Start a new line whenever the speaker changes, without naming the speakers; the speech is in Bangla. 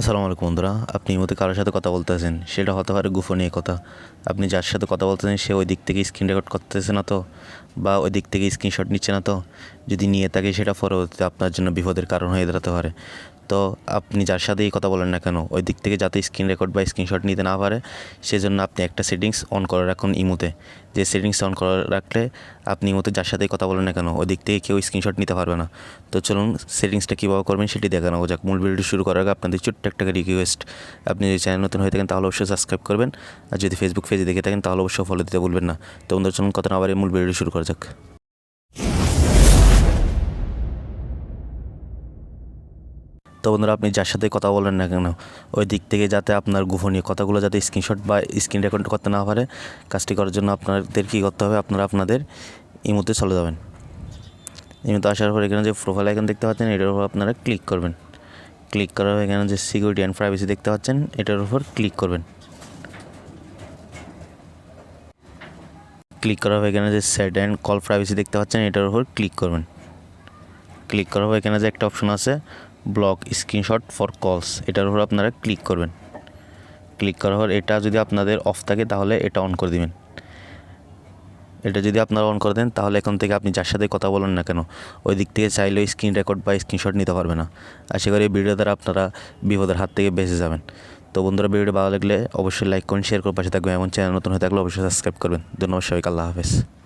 আসসালামু আলাইকুম বন্ধুরা, আপনি মুহূর্তে কারোর সাথে কথা বলতেছেন? সেটা হতে পারে গোপনীয় কথা। আপনি যার সাথে কথা বলতেছেন, সে ওই দিক থেকে স্ক্রিন রেকর্ড করতেছে না তো, বা ওই দিক থেকে স্ক্রিনশট নিচ্ছে না তো। যদি নিয়ে থাকে, সেটা পরবর্তীতে আপনার জন্য বিপদের কারণ হয়ে দাঁড়াতে পারে। তো আপনি যার সাথেই কথা বলেন না কেন, ওই দিক থেকে যাতে স্ক্রিন রেকর্ড বা স্ক্রিনশট নিতে না পারে, সেজন্য আপনি একটা সেটিংস অন করে রাখুন ইমুতে। যে সেটিংস অন করে রাখলে আপনি ইমুতে যার সাথেই কথা বলেন না কেন, ওই দিক থেকে কেউ স্ক্রিনশট নিতে পারবে না। তো চলুন সেটিংসটা কীভাবে করবেন সেটি দেখানো যাক। মূল ভিডিওটি শুরু করার আগে আপনাদের ছোট্ট একটা রিকোয়েস্ট আপনি যদি চ্যানেল নতুন হয়ে থাকেন তাহলে অবশ্যই সাবস্ক্রাইব করবেন। আর যদি ফেসবুক পেজে দেখে থাকেন তাহলে অবশ্যই ফলো দিতে ভুলবেন না। তো বন্ধুরা, চলুন কথা না আবার মূল ভিডিওটি শুরু করা যাক। তো বন্ধুরা, আপনি যার সাথে কথা বলেন না কেন, ওই দিক থেকে যাতে আপনার গোপনীয় কথাগুলো যাতে স্ক্রিনশট বা স্ক্রিন রেকর্ড করতে না পারে, কাজটি করার জন্য আপনাদের কী করতে হবে? আপনারা আপনাদের ইমুতে চলে যাবেন। ইমুতে আসার পর এখানে যে প্রোফাইল আইকন দেখতে পাচ্ছেন, এটার উপর আপনারা ক্লিক করবেন। ক্লিক করার পর এখানে যে সিকিউরিটি অ্যান্ড প্রাইভেসি দেখতে পাচ্ছেন, এটার উপর ক্লিক করবেন। ক্লিক করার পর এখানে যে সেট অ্যান্ড কল প্রাইভেসি দেখতে পাচ্ছেন, এটার উপর ক্লিক করবেন। ক্লিক করার পর এখানে যে একটা অপশন আছে ব্লক স্ক্রিনশট ফর কলস, এটার উপর আপনারা ক্লিক করবেন। ক্লিক করার পর এটা যদি আপনাদের অফ থাকে তাহলে এটা অন করে দিবেন। এটা যদি আপনারা অন করে দেন তাহলে এখন থেকে আপনি যার সাথে কথা বলেন না কেন, ওই দিক থেকে চাইলেও স্ক্রিন রেকর্ড বা স্ক্রিনশট নিতে পারবে না। আশা করি ভিডিও দ্বারা আপনারা বিপদের হাত থেকে বেঁচে যাবেন। তো বন্ধুরা, ভিডিওটি ভালো লাগলে অবশ্যই লাইক করুন শেয়ার করুন, পাশে থাকবেন এমন চ্যানেল নতুন হয়ে থাকলে অবশ্যই সাবস্ক্রাইব করবেন। ধন্যবাদ সবাইকে, আল্লাহ হাফেজ।